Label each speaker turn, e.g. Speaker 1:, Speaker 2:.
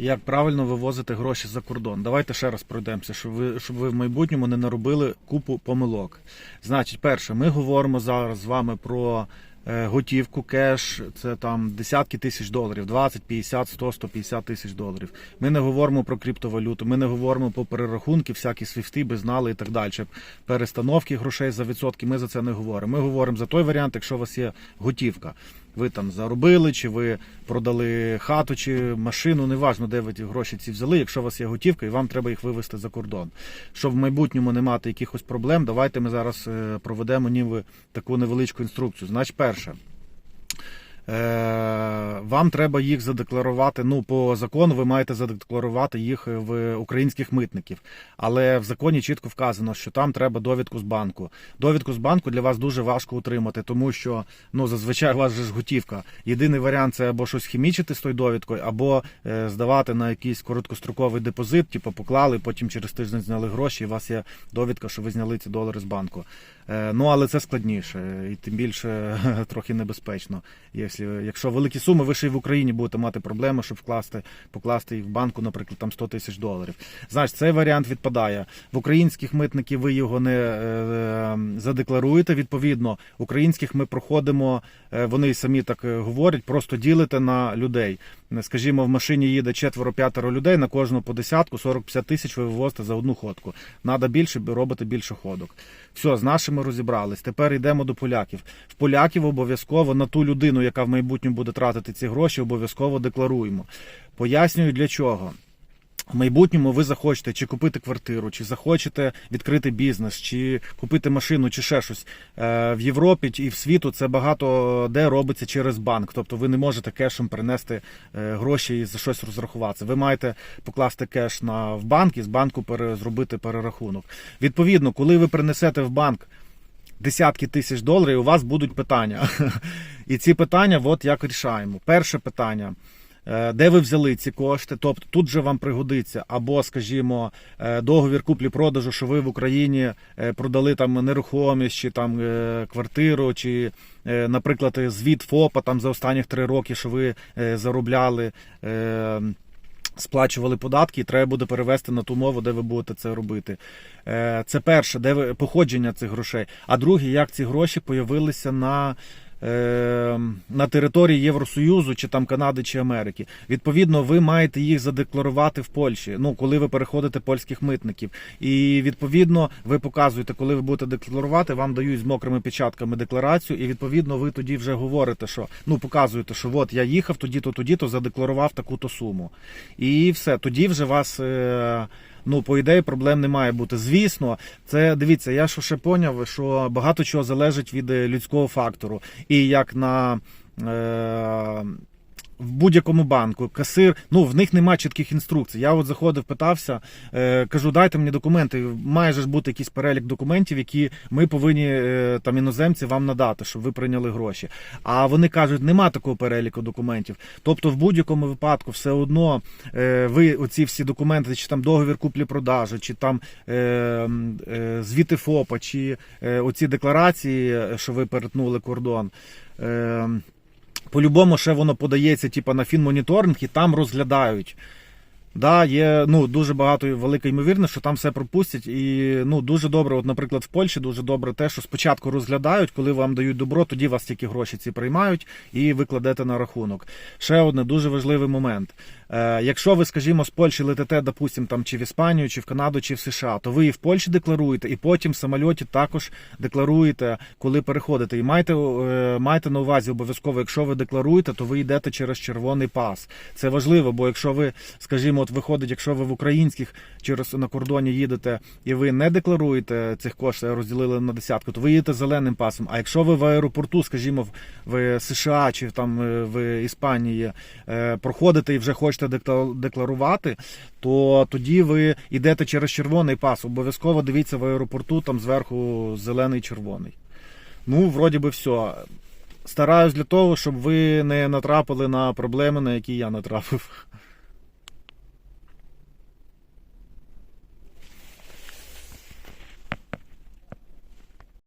Speaker 1: Як правильно вивозити гроші за кордон? Давайте ще раз пройдемося, щоб ви, щоб ви в майбутньому не наробили купу помилок. Значить, перше, ми говоримо зараз з вами про е, готівку, кеш, це там десятки тисяч доларів, 20, 50, 100, 150 тисяч доларів. Ми не говоримо про криптовалюту, ми не говоримо про перерахунки, всякі свіфти, безнали і так далі. Перестановки грошей за відсотки. Ми за це не говоримо. Ми говоримо за той варіант, якщо у вас є готівка. Ви там заробили, чи ви продали хату чи машину, неважно, де ви ті гроші ці взяли. Якщо у вас є готівка, і вам треба їх вивезти за кордон. Щоб в майбутньому не мати якихось проблем, давайте ми зараз е, проведемо ніби таку невеличку інструкцію. Значить, перше. Е, Вам треба їх задекларувати. Ну, по закону ви маєте задекларувати їх в українських митників. Але в законі чітко вказано, що там треба довідку з банку. Довідку з банку для вас дуже важко утримати, тому що ну зазвичай у вас же ж готівка. Єдиний варіант це або щось хімічити з тою довідкою, або е, здавати на якийсь короткостроковий депозит, типу поклали, потім через тиждень зняли гроші, і у вас є довідка, що ви зняли ці долари з банку. Е, Ну але це складніше і тим більше трохи небезпечно. Якщо, якщо великі суми, ви ще й в Україні будете мати проблеми, щоб вкласти, покласти їх в банку, наприклад, там 100 тисяч доларів. Значить, цей варіант відпадає. В українських митників ви його не е, задекларуєте. Відповідно, українських ми проходимо, е, вони самі так е, говорять, просто ділите на людей. Скажімо, в машині їде четверо-п'ятеро людей, на кожну по десятку, 40-50 тисяч ви вивозите за одну ходку. Надо більше, робити більше ходок. Все, з нашими розібрались. Тепер йдемо до поляків. В поляків обов'язково на ту людину, яка в майбутньому буде тратити ці гроші, обов'язково декларуємо. Пояснюю для чого. В майбутньому ви захочете чи купити квартиру, чи захочете відкрити бізнес, чи купити машину, чи ще щось Е, в Європі і в світу. Це багато де робиться через банк. Тобто ви не можете кешем принести е, гроші і за щось розрахуватися. Ви маєте покласти кеш на в банк і з банку зробити перерахунок. Відповідно, коли ви принесете в банк десятки тисяч доларів, у вас будуть питання. І ці питання, от як рішаємо. Перше питання. Е, Де ви взяли ці кошти? Тобто тут же вам пригодиться або, скажімо, е, договір куплі-продажу, що ви в Україні е, продали там нерухомість, чи там квартиру, чи, наприклад, звіт ФОПа там за останніх три роки, що ви заробляли. Сплачували податки, і треба буде перевести на ту мову, де ви будете це робити. Це перше, де ви походження цих грошей. А друге, як ці гроші появилися на, на території Євросоюзу, чи там Канади чи Америки. Відповідно, ви маєте їх задекларувати в Польщі. Ну, коли ви переходите польських митників. І відповідно ви показуєте, коли ви будете декларувати, вам дають з мокрими печатками декларацію, і відповідно ви тоді вже говорите, що ну показуєте, що от я їхав тоді-то, тоді-то задекларував таку-то суму. І все, тоді вже вас. Е, Ну, по ідеї, проблем не має бути. Звісно, це дивіться, я що ще поняв, що багато чого залежить від е, людського фактору. І як на. Е- в будь-якому банку касир, ну в них немає чітких інструкцій. Я от заходив, питався, е, кажу, дайте мені документи. Має ж бути якийсь перелік документів, які ми повинні е, там іноземці вам надати, щоб ви прийняли гроші. А вони кажуть, нема такого переліку документів. Тобто, в будь-якому випадку, все одно е, ви оці всі документи, чи там договір куплі-продажі, чи там е, е, звіти ФОПа, чи е, оці декларації, е, що ви перетнули кордон. Е, по-любому ще воно подається типу, на фінмоніторинг і там розглядають. Да, є ну, дуже багато велика ймовірність, що там все пропустять. І ну, дуже добре, от, наприклад, в Польщі дуже добре те, що спочатку розглядають, коли вам дають добро, тоді вас тільки гроші ці приймають і ви кладете на рахунок. Ще одне дуже важливий момент. Е, якщо ви, скажімо, з Польщі летите, допустим, там чи в Іспанію, чи в Канаду, чи в США, то ви і в Польщі декларуєте, і потім в самольоті також декларуєте, коли переходите. І майте, е, майте на увазі обов'язково, якщо ви декларуєте, то ви йдете через червоний пас. Це важливо, бо якщо ви, скажімо, от виходить, якщо ви в українських через на кордоні їдете і ви не декларуєте цих коштів, розділили на десятку, то ви їдете зеленим пасом. А якщо ви в аеропорту, скажімо, в- в США чи там е, в Іспанії е, проходите і вже хочете декларувати, то тоді ви йдете через червоний пас. Обов'язково дивіться в аеропорту, там зверху зелений червоний. Ну, вроді би, все. Стараюсь для того, щоб ви не натрапили на проблеми, на які я натрапив.